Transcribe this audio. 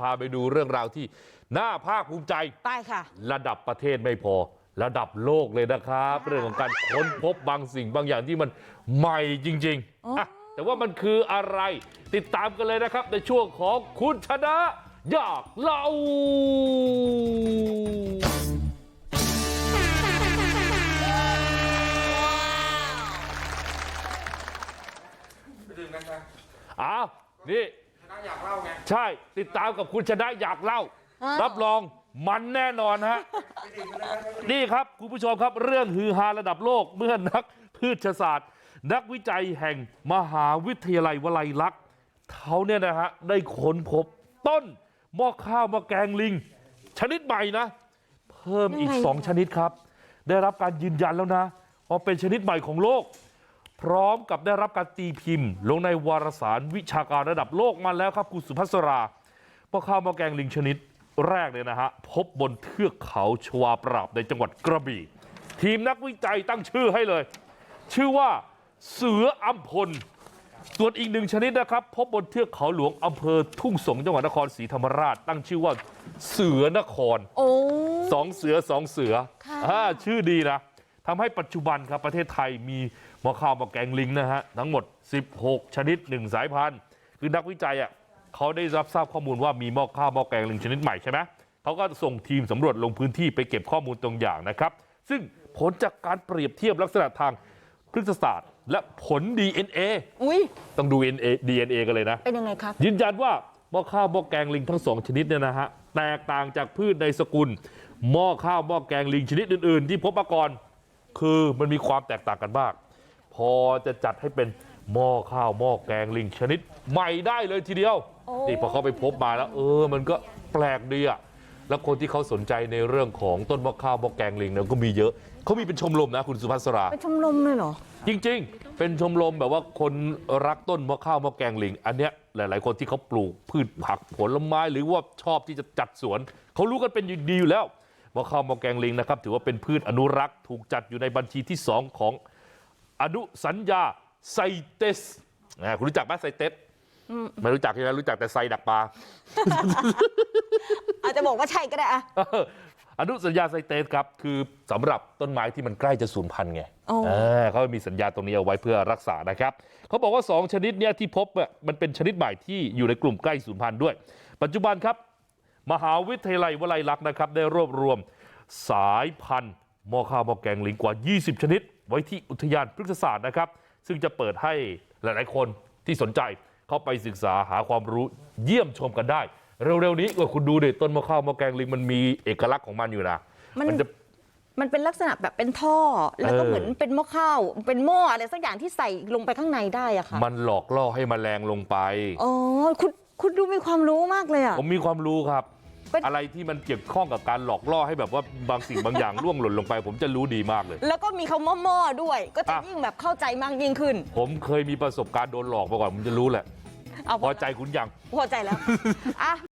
พาไปดูเรื่องราวที่น่าภาคภูมิใจไปค่ะระดับประเทศไม่พอระดับโลกเลยนะครับเรื่องของการค้นพบบางสิ่งบางอย่างที่มันใหม่จริงอ๋อๆอ่อะแต่ว่ามันคืออะไรติดตามกันเลยนะครับในช่วงของคุณชนะอยากเล่าไปดื่มกันนะอ้าวนี่ คณะอยากเล่าไงใช่ติดตามกับคุณชนะอยากเล่าอ้าวรับรองมันแน่นอนฮะไปดื่มกันเลยนะนี่ครับคุณผู้ชมครับเรื่องฮือฮาระดับโลกเมื่อนักพืชศาสตร์ นักวิจัยแห่งมหาวิทยาลัยวลัยลักษณ์เขาเนี่ยนะฮะได้ค้นพบต้นหม้อข้าวหม้อแกงลิง ชนิดใหม่นะ เพิ่มอีกยังไงสองชนิดครับ ได้รับการยืนยันแล้วนะว่าเป็นชนิดใหม่ของโลก พร้อมกับได้รับการตีพิมพ์ ลงในวารสารวิชาการระดับโลกมาแล้วครับคุณสุภัสราหม้อข้าวหม้อแกงลิงชนิดแรกเนี่ยนะฮะพบบนเทือกเขาชวาปราบในจังหวัดกระบี่ทีมนักวิจัยตั้งชื่อให้เลย ชื่อว่าเสืออัมพล ส่วนอีกหนึ่งชนิดนะครับ พบบนเทือกเขาหลวงอำเภอทุ่งสงจังหวัดนครศรีธรรมราช ตั้งชื่อว่าเสือนครโอ้สองเสือสองเสือค่ะอ่าชื่อดีนะ ทำให้ปัจจุบันครับประเทศไทยมีหมอข้าวหมอแกงลิงนะฮะทั้งหมด 16 ชนิด 1 สายพันธุ์คือนักวิจัยอะเขาได้รับทราบข้อมูลว่ามีหม้อข้าวหม้อแกงลิงชนิดใหม่ใช่ไหมเขาก็ส่งทีมสำรวจลงพื้นที่ไปเก็บข้อมูลตรงอย่างนะครับ ซึ่งผลจากการเปรียบเทียบลักษณะทางพฤกษศาสตร์ และผล DNA อุ้ยต้องดู DNA DNA กันเลยนะเป็นยังไงครับยืนยันว่าหม้อข้าวหม้อแกงลิงทั้งสองชนิดเนี่ยนะฮะแตกต่างจากพืชในสกุลหม้อข้าวหม้อแกงลิงชนิดอื่น ๆ ที่พบมาก่อน คือมันมีความแตกต่างกันมากพอจะจัดให้เป็นหม้อข้าวหม้อแกงลิงชนิดใหม่ได้เลยทีเดียวโอ้นี่พอเขาไปพบมาแล้วเออมันก็แปลกดีอะแล้วคนที่เขาสนใจในเรื่องของต้นหม้อข้าวหม้อแกงลิงเนี่ยก็มีเยอะเขามีเป็นชมรมนะคุณสุภัสราเป็นชมรมเลยเหรอจริง ๆ เป็นชมรมแบบว่าคนรักต้นมะข้าวมะแกงลิง อันเนี้ยหลาย ๆ คนที่เขาปลูกพืชผักผลไม้หรือว่าชอบที่จะจัดสวนเขารู้กันเป็นอย่างดีอยู่แล้ว มะข้าวมะแกงลิงนะครับถือว่าเป็นพืชอนุรักษ์ถูกจัดอยู่ในบัญชีที่2ของอนุสัญญาไซเตสอ่าคุณรู้จักไหมไซเตสไม่รู้จักใช่ไหมรู้จักแต่ไซดักปลาอาจจะบอกว่าใช่ก็ได้อะเอออนุสัญญาไซเตสครับคือสำหรับต้นไม้ที่มันใกล้จะสูญพันธุ์ไงโอ้เออเขามีสัญญาตรงนี้เอาไว้เพื่อรักษานะครับเขาบอกว่า 2 ชนิดเนี้ยที่พบอะมันเป็นชนิดใหม่ที่อยู่ในกลุ่มใกล้สูญพันธุ์ด้วย ปัจจุบันครับ มหาวิทยาลัยวลัยลักษณ์นะครับได้รวบรวมสายพันธุ์หมอข้าวหมอแกงลิงกว่า 20 ชนิด ไว้ที่อุทยานพฤกษศาสตร์นะครับ ซึ่งจะเปิดให้หลาย ๆ คนที่สนใจเข้าไปศึกษาหาความรู้เยี่ยมชมกันได้ เร็ว ๆ นี้ก็คุณดูเด็ต้นมะข้าวมะแกงลิงมันมีเอกลักษณ์ของมันอยู่นะมันมันจะมันเป็นลักษณะแบบเป็นท่อ แล้วก็เออเหมือนเป็นหม้อข้าว เป็นหม้ออะไรสักอย่างที่ใส่ลงไปข้างในได้อะค่ะ มันหลอกล่อให้แมลงลงไป อ๋อ คุณคุณดูมีความรู้มากเลยอะผมมีความรู้ครับเป็น อะไรที่มันเกี่ยวข้องกับการหลอกล่อให้แบบว่าบางสิ่งบางอย่างล่วงหล่นลงไป ผมจะรู้ดีมากเลยแล้วก็มีคำว่าหม้อด้วย ก็จะอะยิ่งแบบเข้าใจมากยิ่งขึ้น ผมเคยมีประสบการณ์โดนหลอกมาก่อนผมจะรู้แหละเอาพอใจคุณยังพอใจแล้วอะ